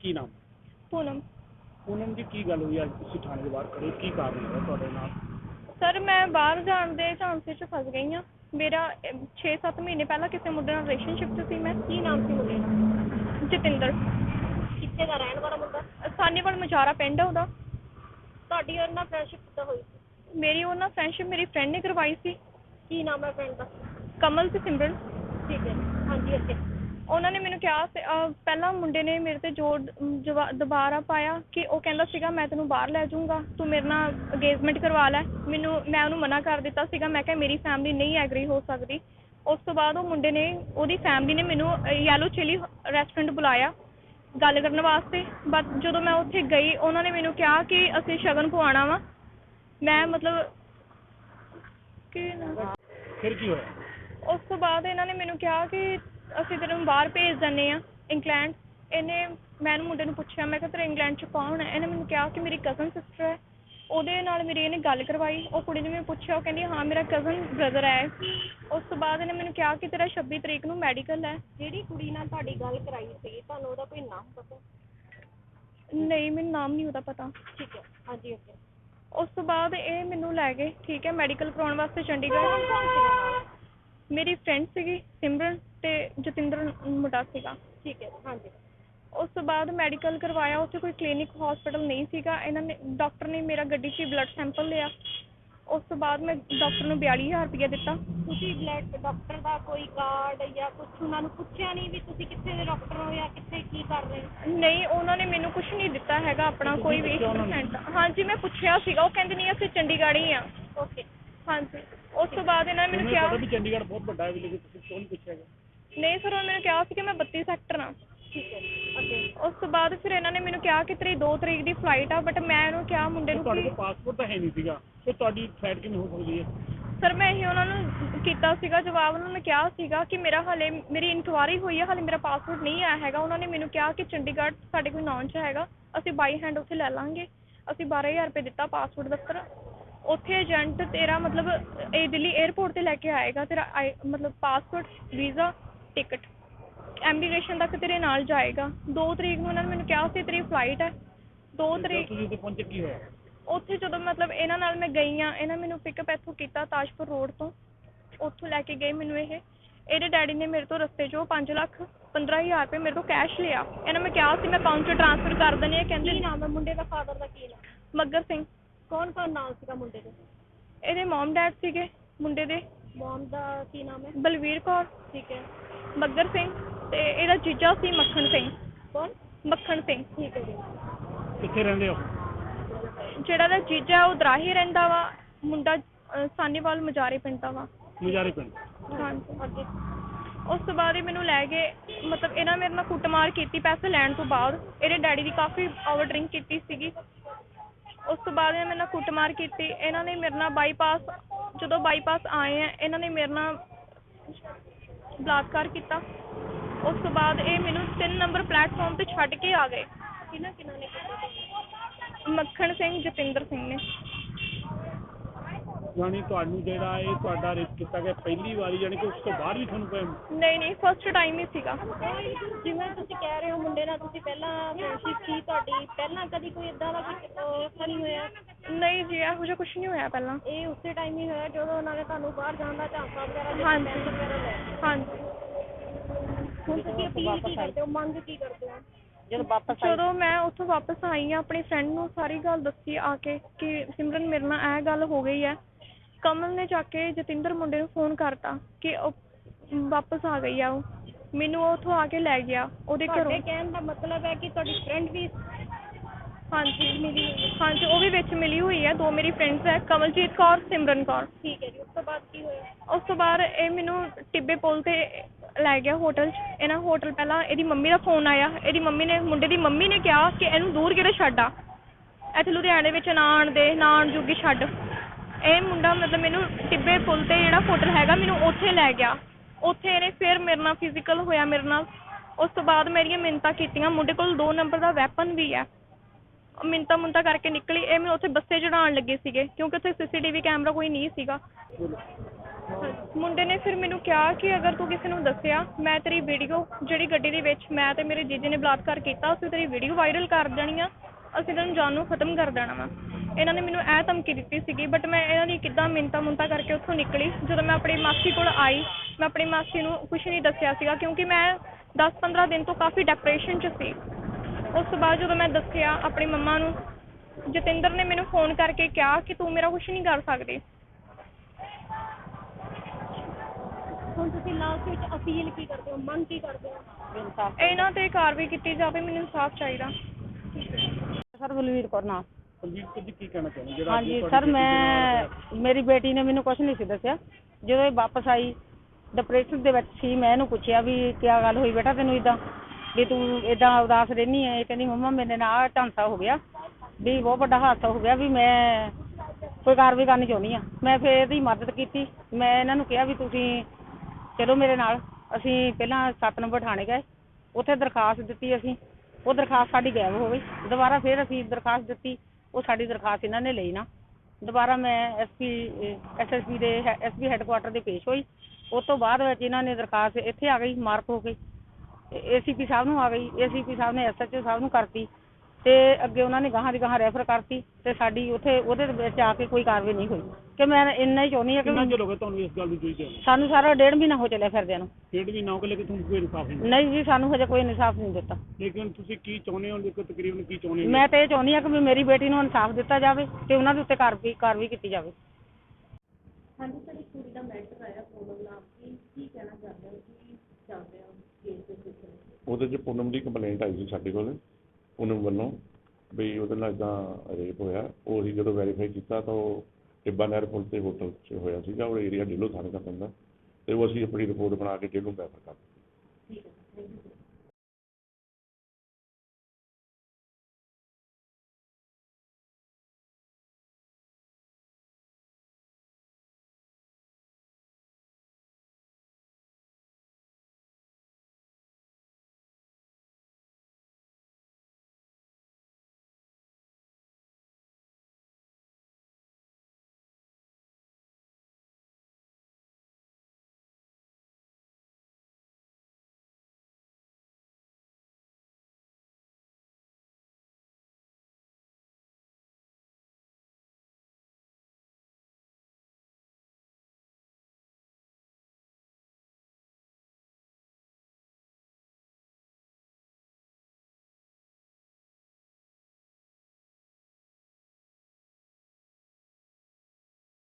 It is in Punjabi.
ਕੀ ਨਾਮ? ਪੂਨਮ। ਪੂਨਮ ਜੀ ਕੀ ਗੱਲ ਹੋਈ ਅੱਜ ਤੁਸੀਂ ਥਾਣੇ ਦੇ ਬਾਹਰ ਖੜੇ? ਕੀ ਕਾਰਨ ਹੈ ਤੁਹਾਡੇ ਨਾਲ? ਸਰ ਮੈਂ ਬਾਹਰ ਜਾਣ ਦੇ ਝਾਂਸੇ 'ਚ ਫਸ ਗਈ ਹਾਂ। ਮੇਰਾ 6-7 ਮਹੀਨੇ ਪਹਿਲਾਂ ਕਿਸੇ ਮੁੰਡੇ ਨਾਲ ਰਿਲੇਸ਼ਨਸ਼ਿਪ 'ਚ ਸੀ ਮੈਂ। ਕੀ ਨਾਮ ਸੀ ਮੁੰਡੇ ਦਾ? ਜਤਿੰਦਰ। ਕਿੱਥੇ ਦਾ ਰਹਿਣ ਵਾਲਾ ਮੁੰਡਾ? ਸਾਨੀਵਾਲ ਮਜਾਰਾ ਪਿੰਡ ਆ ਉਹਦਾ। ਤੁਹਾਡੀ ਉਹਦੇ ਨਾਲ ਫਰੈਂਡਸ਼ਿਪ ਕਿੱਦਾਂ ਹੋਈ ਸੀ? ਮੇਰੀ ਉਹ ਨਾਲ ਫਰੈਂਡਸ਼ਿਪ ਮੇਰੀ ਫਰੈਂਡ ਨੇ ਕਰਵਾਈ ਸੀ। ਕੀ ਨਾਮ ਹੈ ਫਰੈਂਡ ਦਾ? ਕਮਲ ਤੇ ਸਿਮਰਨ। ਠੀਕ ਹੈ। ਹਾਂਜੀ ਅੱਗੇ। ਉਹਨਾਂ ਨੇ ਮੈਨੂੰ ਕਿਹਾ ਪਹਿਲਾਂ ਮੁੰਡੇ ਨੇ ਮੇਰੇ ਤੇ ਜੋਰ ਜਵਾ- ਦੁਬਾਰਾ ਪਾਇਆ ਕਿ ਉਹ ਕਹਿੰਦਾ ਸੀਗਾ ਮੈਂ ਤੈਨੂੰ ਬਾਹਰ ਲੈ ਜਾਊਂਗਾ ਤੂੰ ਮੇਰੇ ਨਾਲ ਅਗੇਜਮੈਂਟ ਕਰਵਾ ਲੈ। ਮੈਨੂੰ ਮੈਂ ਉਹਨੂੰ ਮਨਾ ਕਰ ਦਿੱਤਾ ਸੀਗਾ ਮੈਂ ਕਿਹਾ ਮੇਰੀ ਫੈਮਿਲੀ ਨਹੀਂ ਐਗਰੀ ਹੋ ਸਕਦੀ। ਉਸ ਤੋਂ ਬਾਅਦ ਉਹ ਮੁੰਡੇ ਨੇ ਉਹਦੀ ਫੈਮਿਲੀ ਨੇ ਮੈਨੂੰ ਯੈਲੋ ਚਿਲੀ ਰੈਸਟੋਰੈਂਟ ਬੁਲਾਇਆ ਗੱਲ ਕਰਨ ਵਾਸਤੇ। ਬਟ ਜਦੋਂ ਮੈਂ ਉੱਥੇ ਗਈ ਉਹਨਾਂ ਨੇ ਮੈਨੂੰ ਕਿਹਾ ਕਿ ਅਸੀਂ ਸ਼ਗਨ ਪਵਾਉਣਾ ਵਾ। ਮੈਂ ਮਤਲਬ ਕਿ ਫਿਰ ਕੀ ਹੋਇਆ? ਉਸ ਤੋਂ ਬਾਅਦ ਇਹਨਾਂ ਨੇ ਮੈਨੂੰ ਕਿਹਾ ਕਿ ਅਸੀਂ ਤੈਨੂੰ ਬਾਹਰ ਭੇਜ ਦਿੰਦੇ ਆ ਇੰਗਲੈਂਡ। ਇਹਨੇ ਮੈਂ ਇਹਨੂੰ ਮੁੰਡੇ ਨੂੰ ਪੁੱਛਿਆ ਮੈਂ ਕਿਹਾ ਤੇਰੇ ਇੰਗਲੈਂਡ 'ਚ ਕੌਣ ਹੈ? ਇਹਨੇ ਮੈਨੂੰ ਕਿਹਾ ਕਿ ਮੇਰੀ ਕਜ਼ਨ ਸਿਸਟਰ ਹੈ। ਉਹਦੇ ਨਾਲ ਮੇਰੀ ਇਹਨੇ ਗੱਲ ਕਰਵਾਈ। ਉਹ ਕੁੜੀ ਨੇ ਮੈਨੂੰ ਪੁੱਛਿਆ ਉਹ ਕਹਿੰਦੀ ਹਾਂ ਮੇਰਾ ਕਜ਼ਨ ਬ੍ਰਦਰ ਹੈ। ਉਸ ਤੋਂ ਬਾਅਦ ਇਹਨੇ ਮੈਨੂੰ ਕਿਹਾ ਕਿ ਤੇਰਾ 26 ਤਰੀਕ ਨੂੰ ਮੈਡੀਕਲ ਹੈ। ਜਿਹੜੀ ਕੁੜੀ ਨਾਲ ਤੁਹਾਡੀ ਗੱਲ ਕਰਾਈ ਸੀ ਤੁਹਾਨੂੰ ਉਹਦਾ ਕੋਈ ਨਾਮ ਪਤਾ? ਨਹੀਂ ਮੈਨੂੰ ਨਾਮ ਨਹੀਂ ਉਹਦਾ ਪਤਾ। ਠੀਕ ਹੈ। ਹਾਂਜੀ ਉਸ ਤੋਂ ਬਾਅਦ ਇਹ ਮੈਨੂੰ ਲੈ ਗਏ ਠੀਕ ਹੈ ਮੈਡੀਕਲ ਕਰਾਉਣ ਵਾਸਤੇ ਚੰਡੀਗੜ੍ਹ। ਮੇਰੀ ਫਰੈਂਡ ਸੀਗੀ ਸਿਮਰਨ ਤੇ ਜਤਿੰਦਰ ਮੁੰਡਾ ਸੀਗਾ। ਠੀਕ ਹੈ ਹਾਂਜੀ। ਉਸ ਤੋਂ ਬਾਅਦ ਮੈਡੀਕਲ ਕਰਵਾਇਆ ਉੱਥੇ ਕੋਈ ਕਲੀਨਿਕ ਹਸਪੀਟਲ ਨਹੀਂ ਸੀਗਾ। ਇਹਨਾਂ ਨੇ ਡਾਕਟਰ ਨੇ ਮੇਰਾ ਗੱਡੀ 'ਚ ਬਲੱਡ ਸੈਂਪਲ ਲਿਆ। ਉਸ ਤੋਂ ਬਾਅਦ ਮੈਂ ਡਾਕਟਰ ਨੂੰ 42000 ਰੁਪਏ ਦਿੱਤਾ। ਤੁਸੀਂ ਬਲੱਡ ਡਾਕਟਰ ਦਾ ਕੋਈ ਕਾਰਡ ਜਾਂ ਕੁਝ ਉਹਨਾਂ ਨੂੰ ਪੁੱਛਿਆ ਨਹੀਂ ਵੀ ਤੁਸੀਂ ਕਿੱਥੇ ਦੇ ਡਾਕਟਰ ਹੋ ਜਾਂ ਕਿੱਥੇ ਕੀ ਕਰ ਰਹੇ ਹੋ? ਨਹੀਂ ਉਹਨਾਂ ਨੇ ਮੈਨੂੰ ਕੁਝ ਨਹੀਂ ਦਿੱਤਾ ਹੈਗਾ ਆਪਣਾ ਕੋਈ ਵੀ 1% ਹਾਂਜੀ ਮੈਂ ਪੁੱਛਿਆ ਸੀਗਾ। ਉਹ ਕਹਿੰਦੇ ਨਹੀਂ ਅਸੀਂ ਚੰਡੀਗੜ੍ਹ ਹੀ ਆ ਓਕੇ ਹਾਂਜੀ। ਉਸ ਤੋਂ ਬਾਅਦ ਇਹਨਾਂ ਨੇ ਮੈਨੂੰ ਕਿਹਾ ਪਤਾ ਵੀ ਚੰਡੀਗੜ੍ਹ ਬਹੁਤ ਵੱਡਾ ਹੈ ਵੀ ਲੇਕਿਨ ਤੁਸੀਂ ਕਿਉਂ ਨਹੀਂ ਪੁੱਛਿਆ ਨਹੀਂ ਸਰ ਉਹਨਾਂ ਨੇ ਮੈਨੂੰ ਕਿਹਾ ਸੀ ਕਿ ਮੈਂ 32 ਸੈਕਟਰ ਆ ਠੀਕ ਹੈ ਅੱਗੇ। ਉਸ ਤੋਂ ਬਾਅਦ ਫਿਰ ਇਹਨਾਂ ਨੇ ਮੈਨੂੰ ਕਿਹਾ ਕਿ ਤੇਰੀ 2 ਤਰੀਕ ਦੀ ਫਲਾਈਟ ਆ ਬਟ ਮੈਂ ਇਹਨੂੰ ਕਿਹਾ ਮੁੰਡੇ ਨੂੰ ਤੁਹਾਡੇ ਕਿ ਕੋਲ ਪਾਸਪੋਰਟ ਤਾਂ ਹੈ ਨਹੀਂ ਸੀਗਾ ਫਿਰ ਤੁਹਾਡੀ ਫਲਾਈਟ ਕਿਵੇਂ ਹੋ ਸਕਦੀ ਹੈ? ਸਰ ਮੈਂ ਇਹ ਉਹਨਾਂ ਨੂੰ ਕੀਤਾ ਸੀਗਾ ਜਵਾਬ ਉਹਨਾਂ ਨੇ ਕਿਹਾ ਸੀਗਾ ਕਿ ਮੇਰਾ ਹਲੇ ਮੇਰੀ ਇਨਕੁਆਰੀ ਹੋਈ ਹੈ ਹਲੇ ਮੇਰਾ ਪਾਸਪੋਰਟ ਨਹੀਂ ਆਇਆ ਹੈਗਾ। ਉਹਨਾਂ ਨੇ ਮੈਨੂੰ ਕਿਹਾ ਕਿ ਚੰਡੀਗੜ੍ਹ ਸਾਡੇ ਕੋਈ ਨੌਨ 'ਚ ਹੈਗਾ ਅਸੀਂ ਬਾਈ ਹੈਂਡ ਉੱਥੇ ਲੈ ਲਾਂਗੇ। ਅਸੀਂ 12000 ਰੁਪਏ ਦਿੱਤਾ ਪਾਸਪੋਰਟ ਦਫ਼ਤਰ। ਉੱਥੇ ਏਜੰਟ ਤੇਰਾ ਮਤਲਬ ਇਹ ਦਿੱਲੀ 에ਅਰਪੋਰਟ ਤੇ ਲੈ ਕੇ ਆਏਗਾ ਤੇਰਾ ਆਈ- ਮਤਲਬ ਪਾਸਪੋਰਟ ਵੀਜ਼ਾ ਟਿਕਟ ਐਮੀਗ੍ਰੇਸ਼ਨ ਤੱਕ ਤੇਰੇ ਨਾਲ ਜਾਏਗਾ। 2 ਤਰੀਕ ਨੂੰ ਉਹਨਾਂ ਨੇ ਮੈਨੂੰ ਕਿਹਾ ਸੀ ਤੇਰੀ ਫਲਾਈਟ ਹੈ। 2 ਜਦ ਤਰੀਕ ਤੁਸੀਂ ਉੱਥੇ ਪਹੁੰਚੇ ਕੀ ਹੋਇਆ? ਉੱਥੇ ਜਦੋਂ ਮਤਲਬ ਇਹਨਾਂ ਨਾਲ ਮੈਂ ਗਈ ਆ ਇਹਨਾਂ ਮੈਨੂੰ ਪਿਕਅਪ ਇੱਥੋਂ ਕੀਤਾ ਤਾਜਪੁਰ ਰੋਡ ਤੋਂ। ਉੱਥੋਂ ਲੈ ਕੇ ਗਏ ਮੈਨੂੰ ਇਹ। ਇਹਦੇ ਡੈਡੀ ਨੇ ਮੇਰੇ ਤੋਂ ਰਸਤੇ 'ਚੋਂ 5 ਲੱਖ 15000 ਰੁਪਏ ਮੇਰੇ ਤੋਂ ਕੈਸ਼ ਲਿਆ। ਇਹਨਾਂ ਮੈਂ ਕਿਹਾ ਸੀ ਮੈਂ ਅਕਾਊਂਟ 'ਚ ਟ੍ਰਾਂਸਫਰ ਕਰ ਦਿੰਦੀ ਹਾਂ। ਕਹਿੰਦੇ ਕੀ ਨਾਮ ਹੈ ਮੁੰਡੇ ਦਾ ਫਾਦਰ ਦਾ ਕੀ ਨਾਮ? ਮੱਗਰ ਸਿੰਘ। ਕੌਣ ਕੌਣ ਨਾਮ ਸੀਗਾ ਮੁੰਡੇ ਦੇ? ਇਹਦੇ ਮਮ ਡੈਡ ਸੀਗੇ ਮੁੰਡੇ ਦੇ। ਮੋਮ ਦਾ ਕੀ ਨਾਮ ਹੈ? ਬਲਵੀਰ ਕੌਰ। ਠੀਕ ਹੈ। ਮੱਗਰ ਸਿੰਘ ਤੇ ਇਹਦਾ ਜੀਜਾ ਸੀ ਮੱਖਣ ਸਿੰਘ। ਕੌਣ? ਮੱਖਣ ਸਿੰਘ। ਠੀਕ ਹੈ ਜੀ। ਕਿੱਥੇ ਰਹਿੰਦੇ ਹੋ? ਜਿਹੜਾ ਦਾ ਜੀਜਾ ਉਹ ਦਰਾਹੀ ਰਹਿੰਦਾ ਵਾ। ਮੁੰਡਾ ਅਹ, ਸਾਨੀਵਾਲ ਮਜਾਰੇ ਪਿੰਡ ਦਾ ਵਾ। ਮੁਜਾਰੇ ਪਿੰਡ। ਹਾਂਜੀ। ਅੱਗੇ। ਉਸ ਤੋਂ ਬਾਅਦ ਇਹ ਮੈਨੂੰ ਲੈ ਗਏ। ਮਤਲਬ ਇਹਨਾਂ ਮੇਰੇ ਨਾਲ ਕੁੱਟਮਾਰ ਕੀਤੀ ਪੈਸੇ ਲੈਣ ਤੋਂ ਬਾਅਦ। ਇਹਦੇ ਡੈਡੀ ਦੀ ਕਾਫੀ ਓਵਰ ਡਰਿੰਕ ਕੀਤੀ ਸੀਗੀ। ਉਸ ਤੋਂ ਬਾਅਦ ਇਹਨਾਂ ਮੇਰੇ ਨਾਲ ਕੁੱਟਮਾਰ ਕੀਤੀ। ਇਹਨਾਂ ਨੇ ਮੇਰੇ ਨਾਲ ਬਾਈਪਾਸ ਜਦੋਂ ਬਾਈਪਾਸ ਆਏ ਆ ਇਹਨਾਂ ਨੇ ਮੇਰੇ ਨਾਲ ਬਲਾਤਕਾਰ ਕੀਤਾ। ਉਸ ਤੋਂ ਬਾਅਦ ਇਹ ਮੈਨੂੰ 3 ਨੰਬਰ ਪਲੇਟਫਾਰਮ ਤੇ ਛੱਡ ਕੇ ਆ ਗਏ। ਕਿਹਨਾਂ ਕਿਹਨਾਂ ਨੇ ਕੀਤਾ? ਮੱਖਣ ਸਿੰਘ ਜਤਿੰਦਰ ਸਿੰਘ ਨੇ। ਯਾਨੀ ਤੁਹਾਨੂੰ ਜਿਹੜਾ ਇਹ ਤੁਹਾਡਾ ਰੇਪ ਕੀਤਾ ਗਿਆ ਪਹਿਲੀ ਵਾਰੀ ਯਾਨੀ ਕਿ ਉਸ ਤੋਂ ਬਾਅਦ ਵੀ ਤੁਹਾਨੂੰ ਕੋਈ ਨਹੀਂ ਨਹੀਂ ਫਸਟ ਟਾਈਮ ਹੀ ਸੀਗਾ। ਜਿਵੇਂ ਤੁਸੀਂ ਕਹਿ ਰਹੇ ਹੋ ਮੁੰਡੇ ਨਾਲ ਤੁਸੀਂ ਪਹਿਲਾਂ ਫਰੈਂਡਸ਼ਿਪ ਸੀ ਤੁਹਾਡੀ ਪਹਿਲਾਂ ਕਦੀ ਕੋਈ ਇਦਾਂ ਦਾ ਕੁਝ ਤਾਂ ਨਹੀਂ ਹੋਇਆ? ਨਹੀਂ ਜੀ ਇਹੋ ਜਿਹਾ ਕੁਝ ਨਹੀਂ ਹੋਇਆ ਪਹਿਲਾਂ। ਇਹ ਉਸੇ ਟਾਈਮ ਹੀ ਹੋਇਆ ਜਦੋਂ ਉਹਨਾਂ ਨੇ ਤੁਹਾਨੂੰ ਬਾਹਰ ਜਾਣ ਦਾ ਝਾਂਸਾ ਵਗੈਰਾ ਦਿੱਤਾ ਹਾਂਜੀ। ਪੈਸੇ ਵਗੈਰਾ ਲੈ ਹਾਂਜੀ। ਹੁਣ ਤੁਸੀਂ ਅਪੀਲ ਕੀ ਕਰਦੇ ਹੋ? ਮੰਗ ਕੀ ਕਰਦੇ ਹੋ? ਜਦੋਂ ਮੈਂ ਉੱਥੋਂ ਵਾਪਸ ਆਈ ਆ ਆਪਣੀ ਫਰੈਂਡ ਨੂੰ ਸਾਰੀ ਗੱਲ ਦੱਸੀ ਆ ਕੇ ਕਿ ਸਿਮਰਨ ਮੇਰੇ ਨਾਲ ਇਹ ਗੱਲ ਹੋ ਗਈ ਹੈ ਕਮਲ ਨੇ ਜਾ ਕੇ ਜਤਿੰਦਰ ਮੁੰਡੇ ਨੂੰ ਫੋਨ ਕਰਤਾ ਕਿ ਉਹ ਵਾਪਸ ਆ ਗਈ ਆ ਉਹ। ਮੈਨੂੰ ਉਹ ਉੱਥੋਂ ਆ ਕੇ ਲੈ ਗਿਆ ਉਹਦੇ ਘਰੋਂ। ਤੁਹਾਡੇ ਕਹਿਣ ਦਾ ਮਤਲਬ ਹੈ ਕਿ ਤੁਹਾਡੀ ਫਰੈਂਡ ਵੀ ਹਾਂਜੀ। ਮਿਲੀ ਹਾਂਜੀ ਉਹ ਵੀ ਵਿੱਚ ਮਿਲੀ ਹੋਈ ਹੈ ਦੋ ਮੇਰੀ ਫਰੈਂਡਸ ਹੈ ਕਮਲਜੀਤ ਕੌਰ ਸਿਮਰਨ ਕੌਰ। ਠੀਕ ਹੈ ਜੀ ਉਸ ਤੋਂ ਬਾਅਦ ਕੀ ਹੋਇਆ? ਉਸ ਤੋਂ ਬਾਅਦ ਇਹ ਮੈਨੂੰ ਟਿੱਬੇ ਪੁਲ ਤੇ ਲੈ ਗਿਆ ਹੋਟਲ 'ਚ। ਇਹਨਾਂ ਹੋਟਲ ਪਹਿਲਾਂ ਇਹਦੀ ਮੰਮੀ ਦਾ ਫੋਨ ਆਇਆ। ਇਹਦੀ ਮੰਮੀ ਨੇ ਮੁੰਡੇ ਦੀ ਮੰਮੀ ਨੇ ਕਿਹਾ ਕਿ ਇਹਨੂੰ ਦੂਰ ਕਿਤੇ ਛੱਡ ਆ। ਇੱਥੇ ਲੁਧਿਆਣੇ ਵਿੱਚ ਨਾ ਆਉਣ ਦੇ ਨਾ ਆਉਣ ਜੋਗੀ ਛੱਡ। ਇਹ ਮੁੰਡਾ ਮਤਲਬ ਮੈਨੂੰ ਟਿੱਬੇ ਪੁਲ ਤੇ ਜਿਹੜਾ ਹੋਟਲ ਹੈਗਾ ਮੈਨੂੰ ਉੱਥੇ ਲੈ ਗਿਆ। ਉੱਥੇ ਇਹਨੇ ਫਿਰ ਮੇਰੇ ਨਾਲ ਫਿਜ਼ੀਕਲ ਹੋਇਆ ਮੇਰੇ ਨਾਲ। ਉਸ ਤੋਂ ਬਾਅਦ ਮੇਰੀਆਂ ਮਿੰਨਤਾਂ ਕੀਤੀਆਂ। ਮੁੰਡੇ ਕੋਲ ਦੋ ਨੰਬਰ ਦਾ ਵੈਪਨ ਵੀ ਹੈ। ਮਿੰਤਾ ਮੁੰਤਾ ਕਰਕੇ ਨਿਕਲੀ। ਇਹ ਮੈਨੂੰ ਉੱਥੇ ਬੱਸੇ ਚੜਾਉਣ ਲੱਗੇ ਸੀਗੇ, ਕਿਉਂਕਿ ਉੱਥੇ ਸੀਸੀਟੀਵੀ ਕੈਮਰਾ ਕੋਈ ਨਹੀਂ ਸੀਗਾ। ਮੁੰਡੇ ਨੇ ਫਿਰ ਮੈਨੂੰ ਕਿਹਾ ਕਿ ਅਗਰ ਤੂੰ ਕਿਸੇ ਨੂੰ ਦੱਸਿਆ, ਮੈਂ ਤੇਰੀ ਵੀਡੀਓ ਜਿਹੜੀ ਗੱਡੀ ਦੇ ਵਿੱਚ ਮੈਂ ਤੇ ਮੇਰੇ ਜੀਜੇ ਨੇ ਬਲਾਤਕਾਰ ਕੀਤਾ, ਅਸੀਂ ਤੇਰੀ ਵੀਡੀਓ ਵਾਇਰਲ ਕਰ ਦੇਣੀ ਆ। ਅਸੀਂ ਤੈਨੂੰ ਜਾਨ ਨੂੰ ਖਤਮ ਕਰ ਦੇਣਾ ਵਾ। ਇਹਨਾਂ ਨੇ ਮੈਨੂੰ ਇਹ ਧਮਕੀ ਦਿੱਤੀ ਸੀਗੀ ਬਟ ਮੈਂ ਇਹਨਾਂ ਦੀ ਕਿੱਦਾਂ ਮਿੰਤਾ ਮੁੰਤਾ ਕਰਕੇ ਉੱਥੋਂ ਨਿਕਲੀ ਜਦੋਂ ਮੈਂ ਆਪਣੀ ਮਾਸੀ ਕੋਲ ਆਈ ਮੈਂ ਆਪਣੀ ਮਾਸੀ ਨੂੰ ਕੁਝ ਨਹੀਂ ਦੱਸਿਆ ਸੀਗਾ ਕਿਉਂਕਿ ਮੈਂ 10-15 ਦਿਨ ਤੋਂ ਕਾਫੀ ਡਿਪਰੈਸ਼ਨ 'ਚ ਸੀ। ਉਸ ਤੋਂ ਬਾਅਦ ਜਦੋਂ ਮੈਂ ਦੱਸਿਆ ਆਪਣੀ ਮੰਮਾ ਨੂੰ ਜਤਿੰਦਰ ਨੇ ਮੈਨੂੰ ਫੋਨ ਕਰਕੇ ਕਿਹਾ ਕਿ ਤੂੰ ਮੇਰਾ ਕੁਝ ਨਹੀਂ ਕਰ ਸਕਦੀ। ਹੁਣ ਤੁਸੀਂ ਲਾਸਟ ਵਿੱਚ ਅਪੀਲ ਕੀ ਕਰਦੇ ਹੋ? ਮੰਗ ਕੀ ਕਰਦੇ ਹੋ? ਇਹਨਾਂ ਤੇ ਕਾਰਵਾਈ ਕੀਤੀ ਜਾਵੇ ਮੈਨੂੰ ਇਨਸਾਫ ਚਾਹੀਦਾ। ਸਰ ਬਲਵੀਰ ਕੌਰ ਨਾਮ। ਕੁਲਜੀਤ ਕੌਰ ਜੀ ਕੀ ਕਹਿਣਾ ਚਾਹੁੰਦੇ ਜਿਹੜਾ ਹਾਂਜੀ ਸਰ ਤੁਹਾਡੀ ਮੈਂ ਮੇਰੀ ਬੇਟੀ ਨੇ ਮੈਨੂੰ ਕੁਝ ਨਹੀਂ ਸੀ ਦੱਸਿਆ। ਜਦੋਂ ਇਹ ਵਾਪਸ ਆਈ ਡਿਪਰੈਸ਼ਨ ਦੇ ਵਿੱਚ ਸੀ ਮੈਂ ਇਹਨੂੰ ਪੁੱਛਿਆ ਵੀ ਕੀ ਗੱਲ ਹੋਈ ਬੇਟਾ ਤੈਨੂੰ ਇਦਾਂ ਵੀ ਤੂੰ ਇਦਾਂ ਉਦਾਸ ਰਹਿਨੀ ਹੈ ਇਹ ਕਹਿੰਦੀ ਮੰਮਾ ਮੇਰੇ ਨਾਲ ਆਹ ਝਾਂਸਾ ਹੋ ਗਿਆ। ਵੀ ਬਹੁਤ ਵੱਡਾ ਹਾਦਸਾ ਹੋ ਗਿਆ ਵੀ ਮੈਂ ਕੋਈ ਕਾਰਵਾਈ ਕਰਨੀ ਚਾਹੁੰਦੀ ਆ ਮੈਂ ਫਿਰ ਇਹਦੀ ਮਦਦ ਕੀਤੀ। ਮੈਂ ਇਹਨਾਂ ਨੂੰ ਕਿਹਾ ਵੀ ਤੁਸੀਂ ਚਲੋ ਮੇਰੇ ਨਾਲ। ਅਸੀਂ ਪਹਿਲਾਂ 7 ਨੰਬਰ ਥਾਣੇ ਗਏ। ਉੱਥੇ ਦਰਖਾਸਤ ਦਿੱਤੀ ਅਸੀਂ। ਉਹ ਦਰਖਾਸਤ ਸਾਡੀ ਗਾਇਬ ਹੋ ਗਈ। ਦੁਬਾਰਾ ਫਿਰ ਅਸੀਂ ਦਰਖਾਸਤ ਦਿੱਤੀ। ਉਹ ਸਾਡੀ ਦਰਖਾਸਤ ਇਹਨਾਂ ਨੇ ਲਈ ਨਾ। ਦੁਬਾਰਾ ਮੈਂ ਐਸਪੀ ਐਸਐਸਪੀ ਦੇ ਐਸਪੀ ਹੈੱਡਕੁਆਟਰ ਦੇ ਪੇਸ਼ ਹੋਈ। ਉਸ ਤੋਂ ਬਾਅਦ ਵਿੱਚ ਇਹਨਾਂ ਨੇ ਦਰਖਾਸਤ ਇੱਥੇ ਆ ਗਈ, ਮਾਰਕ ਹੋ ਗਈ ਏਸੀਪੀ ਸਾਹਿਬ ਨੂੰ ਆ ਗਈ। ਏਸੀਪੀ ਸਾਹਿਬ ਨੇ ਐਸਐਚਓ ਸਾਹਿਬ ਨੂੰ ਕਰਤੀ। ਤੇ ਅੱਗੇ ਉਹਨਾਂ ਨੇ ਗਾਹਾਂ ਦੀ ਗਾਹਾਂ ਰੈਫਰ ਕਰਤੀ ਤੇ ਸਾਡੀ ਉੱਥੇ ਉਹਦੇ ਵਿੱਚ ਆ ਕੇ ਕੋਈ ਕਾਰਵਾਈ ਨਹੀਂ ਹੋਈ। ਕਿ ਮੈਂ ਇੰਨਾ ਹੀ ਚਾਹੁੰਦੀ ਹਾਂ ਕਿੰਨਾ ਕਿ ਚਿਰ ਹੋ ਗਿਆ ਤੁਹਾਨੂੰ ਇਸ ਗੱਲ ਨੂੰ ਜੁਝਦੇ ਹੋ ਸਾਨੂੰ ਸਾਰਾ ਡੇਢ ਮਹੀਨਾ ਹੋ ਚੱਲਿਆ ਫਿਰਦਿਆਂ ਨੂੰ। ਡੇਢ ਵੀ ਨਾ ਹੋ ਕੇ ਲੇਕਿਨ ਤੁਹਾਨੂੰ ਕੋਈ ਇਨਸਾਫ ਨਹੀਂ ਮਿਲਿਆ। ਨਹੀਂ ਜੀ ਸਾਨੂੰ ਹਜੇ ਕੋਈ ਇਨਸਾਫ ਨਹੀਂ ਦਿੱਤਾ। ਲੇਕਿਨ ਤੁਸੀਂ ਕੀ ਚਾਹੁੰਦੇ ਹੋ ਦੇਖੋ ਤਕਰੀਬਨ ਕੀ ਚਾਹੁੰਦੇ ਹੋ ਮੈਂ ਤੇ ਇਹ ਚਾਹੁੰਦੀ ਹਾਂ ਕਿ ਵੀ ਮੇਰੀ ਬੇਟੀ ਨੂੰ ਇਨਸਾਫ ਦਿੱਤਾ ਜਾਵੇ ਤੇ ਉਹਨਾਂ ਦੇ ਉੱਤੇ ਕਾਰਵਾਈ ਕਾਰਵਾਈ ਕੀਤੀ ਜਾਵੇ। ਉਹਦੇ 'ਚ ਪੂਨਮ ਦੀ ਕੰਪਲੇਂਟ ਆਈ ਸੀ ਸਾਡੇ ਕੋਲ। ਪੂਨਮ ਵੱਲੋਂ ਬਈ ਉਹਦੇ ਨਾਲ ਇੱਦਾਂ ਰੇਪ ਹੋਇਆ, ਉਹ ਅਸੀਂ ਜਦੋਂ ਵੈਰੀਫਾਈ ਕੀਤਾ ਤਾਂ ਉਹ ਟਿੱਬਾ ਨਹਿਰ ਪੁਲ ਤੇ ਹੋਟਲ 'ਚ ਹੋਇਆ ਸੀਗਾ, ਉਹ ਏਰੀਆ ਢਿੱਲੋਂ ਥਾਣੇ ਦਾ ਪੈਂਦਾ ਅਤੇ ਉਹ ਅਸੀਂ ਆਪਣੀ ਰਿਪੋਰਟ ਬਣਾ ਕੇ ਜੇਲ੍ਹ ਨੂੰ ਰੈਫਰ ਕਰ ਦਿੱਤੀ।